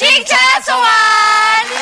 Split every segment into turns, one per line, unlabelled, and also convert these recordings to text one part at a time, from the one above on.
ชิงช้าสวรรค์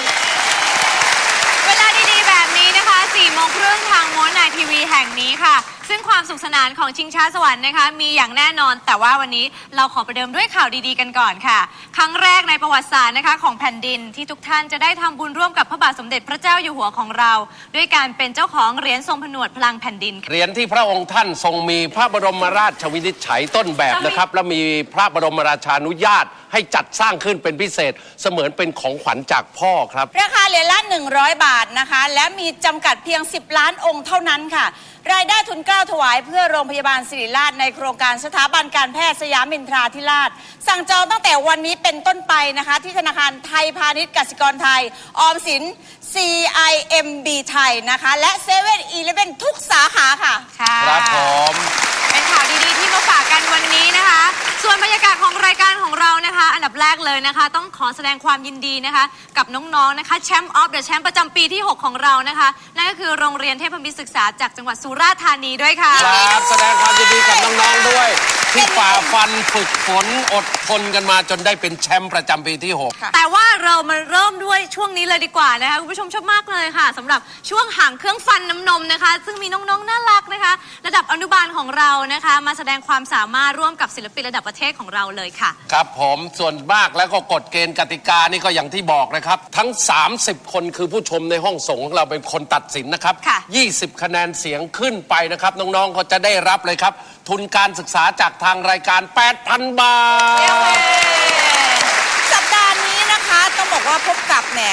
เวลาดีๆ แบบนี้นะคะ4โมงครึ่งทางม้วนนายทีวีแห่งนี้ค่ะ ซึ่งความ สุขสนานของชิงช้าสวรรค์นะคะ มีอย่างแน่นอน แต่ว่าวันนี้เราขอประเดิมด้วยข่าวดีๆกันก่อนค่ะ ครั้งแรกในประวัติศาสตร์นะคะของแผ่นดินที่ทุกท่านจะได้ทำบุญร่วมกับพระบาทสมเด็จพระเจ้าอยู่หัวของเรา ด้วยการเป็นเจ้าของเหรียญทรงผนวดพลังแผ่นดินค่ะ
เหรียญที่พระองค์ท่านทรงมีพระบรมราชวินิจฉัยต้นแบบนะครับ และมีพระบรมราชานุญาต ให้จัดสร้างขึ้นเป็นพิเศษ เสมือนเป็นของขวัญจากพ่อครับ
ราคาเหรียญละ 100 บาทนะคะ และมีจำกัดเพียง 10 ล้านองค์เท่านั้นค่ะ รายได้ทุนเกล้าถวายเพื่อโรงพยาบาลศิริราชในโครงการสถาบันการแพทย์สยามมินทราธิราช สั่งจองตั้งแต่วันนี้เป็นต้นไปนะคะ ที่ธนาคารไทยพาณิชย์กสิกรไทย ออมสิน CIMB ไทยนะคะ และเซเว่นอีเลเวนทุกสาขาค่ะ
ค่ะ
ครับผม
เป็นข่าวดีๆที่มาฝากกันวันนี้นะคะ ส่วนบรรยากาศของรายการของเรานะคะ อันดับแรกเลยนะคะ ต้องขอแสดงความยินดีนะคะ กับน้องๆนะคะแชมป์ออฟเดอะแชมป์ประจำปีที่ 6 ของเรานะคะ นั่นก็คือโรงเรียนเทพมิตรศึกษาจากจังหวัดสุราษฎร์ธานีด้วยค่ะ
ครับแสดงความยินดีกับน้องๆด้วย ที่ฝ่าฟันฝึกฝนอดทนกันมาจนได้เป็นแชมป์ประจำปีที่ 6
แต่ว่าเรามาเริ่มด้วยช่วงนี้เลยดีกว่านะคะคุณผู้ชมชอบมากเลยค่ะสำหรับช่วงห่างเครื่องฟันน้ำนมนะคะ ซึ่งมีน้องๆน่ารักนะคะ ระดับอนุบาลของเรานะคะมาแสดงความสามารถร่วมกับศิลปินระดับประเทศของเราเลยค่ะ
ครับผมส่วนมากแล้วก็กฎเกณฑ์กติกานี่ก็อย่างที่บอกนะครับ ทั้ง 30 คนคือผู้ชมในห้องส่งของเราเป็นคนตัดสินนะครับ
ค่ะ
20 คะแนนเสียงขึ้นไปนะครับ น้องๆก็จะได้รับเลยครับ ทุนการศึกษาจากทางรายการ 8,000 บาท
สัปดาห์นี้นะคะต้องบอกว่าพบกับแหม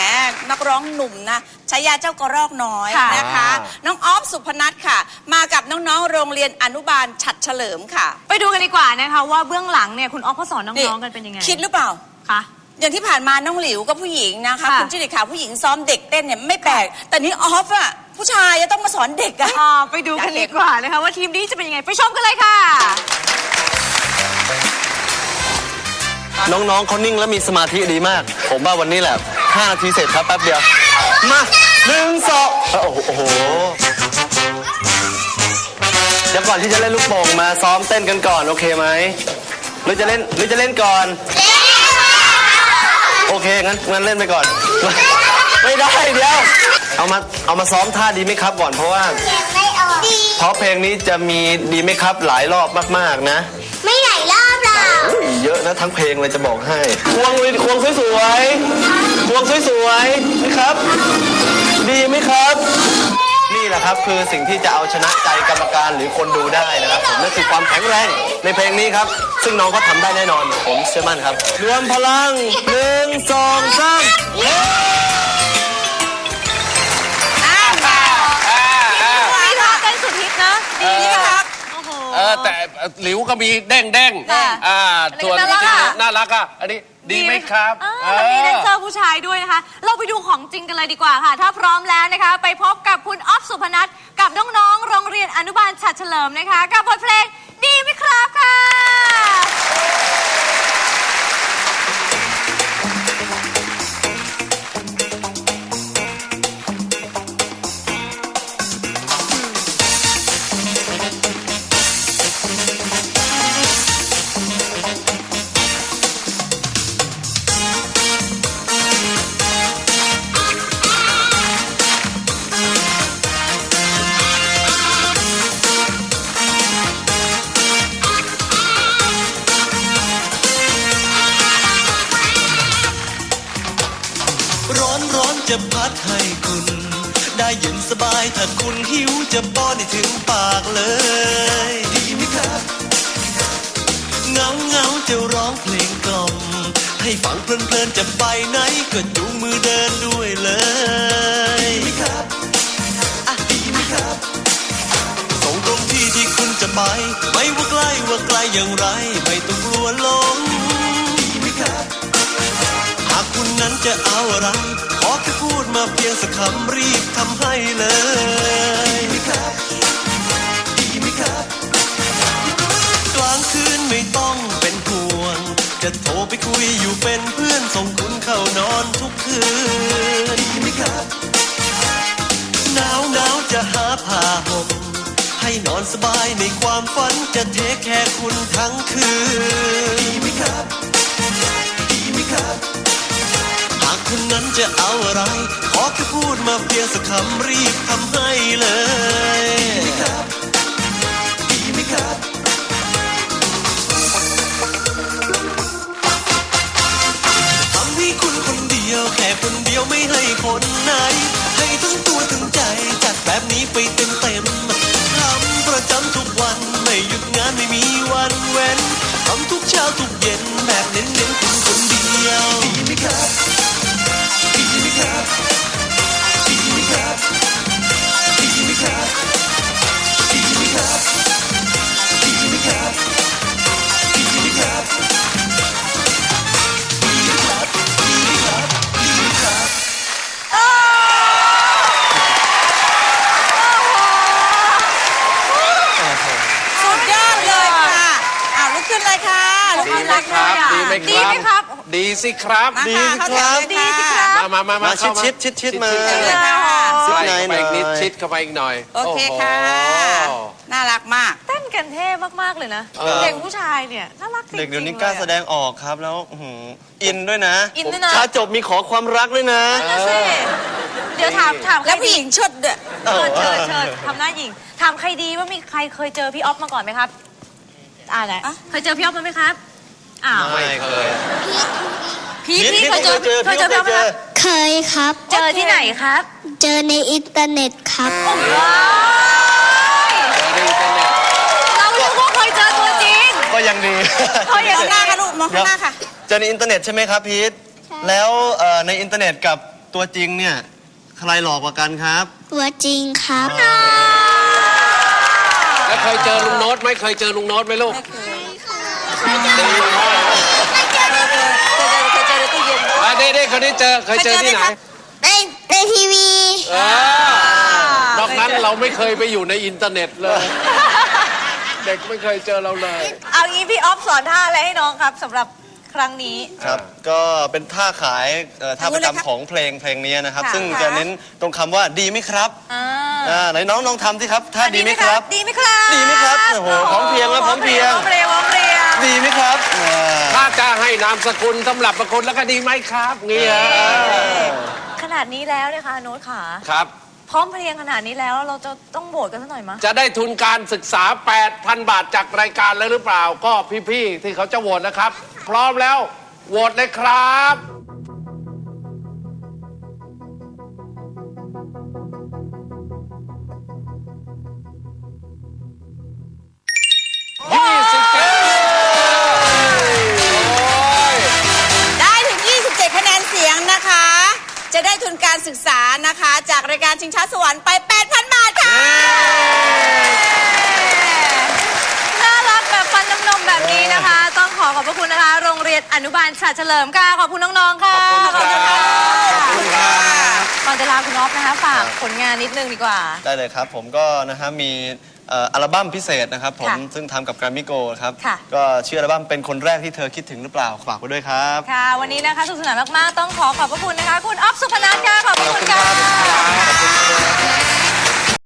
นักร้องหนุ่มนะชายาเจ้ากระรอกน้อย
ค่ะ
นะคะ น้องออฟสุพนัทค่ะ มากับน้องๆโรงเรียนอนุบาลฉัดเฉลิมค่ะ
ไปดูกันดีกว่านะคะว่าเบื้องหลังเนี่ยคุณออฟเขาสอนน้องๆกันเป็นยังไง
คิดหรือเปล่า
คะ
อย่างที่ผ่านมาน้องหลิวก็ผู้หญิงนะคะ
ค่ะ
คุณจิริขาผู้หญิงซ้อมเด็กเต้นเนี่ยไม่แปลกแต่นี่ออฟอะผู้ชายจะต้องมาสอนเด็กอะ
อ่าไปดูกันดีกว่านะคะว่าทีมนี้จะเป็นยังไงไปชมกันเลยค่ะ
น้องๆเขานิ่งและมีสมาธิดีมาก ผมว่าวันนี้แหละ 5นาทีเสร็จครับแป๊บเดียว มาหนึ่งสองเอ้าโอ้โหเดี๋ยวก่อนที่จะเล่นลูกโป่งมาซ้อมเต้นกันก่อน โอเคไหมหรือจะเล่นหรือจะเล่นก่อน โอเคงั้นงั้นเล่นไปก่อน ไม่ได้เดี๋ยว เอามาเอามาซ้อมท่าดีไหมครับก่อนเพราะว่า เพราะเพลงนี้จะมีดีไหมครับหลายรอบมากๆนะ เยอะนะทั้งเพลงเลยจะบอกให้ควงเลยควงสวยๆควงสวยๆนะครับ ดีไหมครับ นี่แหละครับคือสิ่งที่จะเอาชนะใจกรรมการหรือคนดูได้นะครับผมนั่นคือความแข็งแรงในเพลงนี้ครับ ซึ่งน้องก็ทำได้แน่นอน ผมเชื่อมั่นครับ รวมพลังหนึ่งสองสาม
ห
ลิวก็มีเด้งเด้งๆ
ค่ะ
อ่าส่วน
อันนี้
ที่
ก็น่ารักอะ
น่ารักอะอันนี้ดีไหมครับ
อ่าแล้วมีแดนเซอร์ผู้ชายด้วยนะคะ เราไปดูของจริงกันเลยดีกว่าค่ะ ถ้าพร้อมแล้วนะคะ ไปพบกับคุณออฟสุพนัทกับน้องๆ โรงเรียนอนุบาลฉัดเฉลิมนะคะ กับบทเพลงดีไหมครับค่ะ
จะพัดให้คุณ ได้เย็นสบายถ้าคุณหิวจะป้อนให้ถึงปากเลย ดีไหมครับเงาเงาจะร้องเพลงกล่อม ให้ฟังเพลินเพลินจะไปไหนก็จูงมือเดินด้วยเลยดีไหมครับอะดีไหมครับส่งตรงที่ที่คุณจะไป ไม่ว่าใกล้ว่าไกลอย่างไร ไม่ต้องกลัวหลงดีไหมครับากคุณนั้นจะเอาอะไร ขอแค่พูดมาเพียงสักคำรีบทำให้เลยดีไหมครับดีไหมครับ กลางคืนไม่ต้องเป็นห่วง จะโทรไปคุยอยู่เป็นเพื่อนส่งคุณเข้านอนทุกคืนดีไหมครับหนาวหนาวจะหาผ้าห่มให้นอนสบายในความฝันจะเทคแค่คุณทั้งคืนดีไหมครับดีไหมครับ จะเอาอะไร ขอแค่พูดมาเพียงสักคำรีบทำให้เลยดีไหมครับดีไหมครับทำให้คุณคนเดียวแค่คนเดียวไม่ให้คนไหน ให้ทั้งตัวทั้งใจจัดแบบนี้ไปเต็มเต็มทำประจำทุกวันไม่หยุดงานไม่มีวันเว้นทำทุกเช้าทุกเย็นแบบเน้นๆคุณคนเดียวดีไหมครับ
ขึ้นเลยค่ะลุก
ดี
ขึ้น
ไหม
เลย
ค
ค่ะ
รับ ดีไหม
ดีไหมครับ
ดีสิครับ
มา
ดี
ค่ะ
ครั
เข้า
บ
แถวเลยค่ะ
มามามา
มา
เข้
ชิดชิดชิดๆมา
เชิญเลยค่ะ
ใกล้
ชิดใน
เข้าไปอีกนิด
หน่อย
ชิดเข้าไปอีกหน่อย
โอเคค่ะ
โอ้โห
น่ารักมาก
เต้นกันเท่มาก ๆ เลยนะ
เออ
เด็กผู้ชายเนี่ยน่ารักจริงๆ
เด็กเดี๋ยวนี้
ล
กล้า
อะ
แสดงออกครับแล้วอื้อหืออินด้วยนะ
อินด้วยนะ
ชาจบมีขอความรักด้วยนะ
นั่นน่ะสิเดี๋ยวถามถามใคร
แล้วผู้
ดี
หญิงชดด้วย
เชิญเชิญเชิญทำหน้าหญิง ถามใครดีว่ามีใครเคยเจอพี่ออฟมาก่อนไหมครับ อ่าไหนเคยเจอพี่ออฟมาไหมครับอ้าว
ไม่เคย
พี่
พี่
พี่
พี่
เคยเจอ
เคยเจอ
เคยเจอพี่ออฟไหมครับ
เคยครับ
เจอที่ไหนครับ
เจอในอินเทอร์เน็ตครับ
ว้าย
เจอในอินเทอร์เน็ต
เราคิดว่าเคยเจอตัวจริง
ก็ยังดี
เพราะอ
ม
ย่าง
องหน้าค่ะลูกมองข้างหน้าค่ะ
เจอในอินเทอร์เน็ตใช่ไหมครับพีทแล้วเอ่อในอินเทอร์เน็ตกับตัวจริงเนี่ยใครหลอกกว่ากันครับ
ตัวจริงครับ
แล้วเคยเจอลุงโน้ตไหมเคยเจอลุงโน้ตไหมลูก
เคยเจอเคยเจอเคยเจอในตู้เย็น
อะเด้เด้คนนี้เจอเคยเจอที่ไหน
ในในทีวี
เออนอกนั้นเราไม่เคยไปอยู่ในอินเทอร์เน็ตเลย เด็กไม่เคยเจอเราเลย
เอางี้พี่ออฟสอนท่าอะไรให้น้องครับสำหรับครั้งนี้
ครับ ก็เป็นท่าขายเอ่อท่าประจำของเพลงเพลงนี้นะครับ
ค่ะ
ซึ่งจะเน้นตรงคำว่าดีไหมครับ
อ่า
อ่าไหนน้องน้องทำสิครับท่าดีไหมครับ
ดีไหมครับ
ดีไหมครับโอ้โหพร้อมเพรียงแล้วพร้อมเพรียง
พร้อมเพรียงพร้อมเพรียง
ดีไหมครับอ่า
ถ้าจะให้นามสกุลสำหรับประคนแล้วก็ดีไหมครับเงี้ย
ขนาดนี้แล้วเนี่ยค่ะโน้ตขา
ครับ
พร้อมเพรียงขนาดนี้แล้วเราจะต้องโหวตกันสักหน่อยมั้ย
จะได้ทุนการศึกษา 8,000 บาทจากรายการแล้วหรือเปล่า ก็พี่ ๆ ที่เขาจะโหวตนะครับ พร้อมแล้วโหวตเลยครับ
ได้ทุนการศึกษานะคะ จากรายการชิงช้าสวรรค์ไป 8,000 บาทค่ะ
น่ารักแบบฟันน้ำนมแบบนี้นะคะ ต้องขอขอบพระคุณนะคะ โรงเรียนอนุบาลฉะเฉลิมค่ะ ขอบคุณน้องๆ ค่ะ
ขอบคุณครับ
ขอบคุณค่ะก่อนจะลาคุณอ๊อฟนะคะ ฝากผลงานนิดนึงดีกว่า
ได้เลยครับ ผมก็นะฮะมี เอ่ออัลบั้มพิเศษนะครับผม
ค่ะ
ซึ่งทำกับแกรมมี่โกครับ
ค่ะ
ก็ชื่ออัลบั้มเป็นคนแรกที่เธอคิดถึงหรือเปล่าฝากไว้ด้วยครับ
ค่ะ วันนี้นะคะสนุกสนานมาก ๆ ต้องขอขอบพระคุณนะคะ คุณอ๊อฟสุพนัทค่ะ ขอบพระคุณค่ะ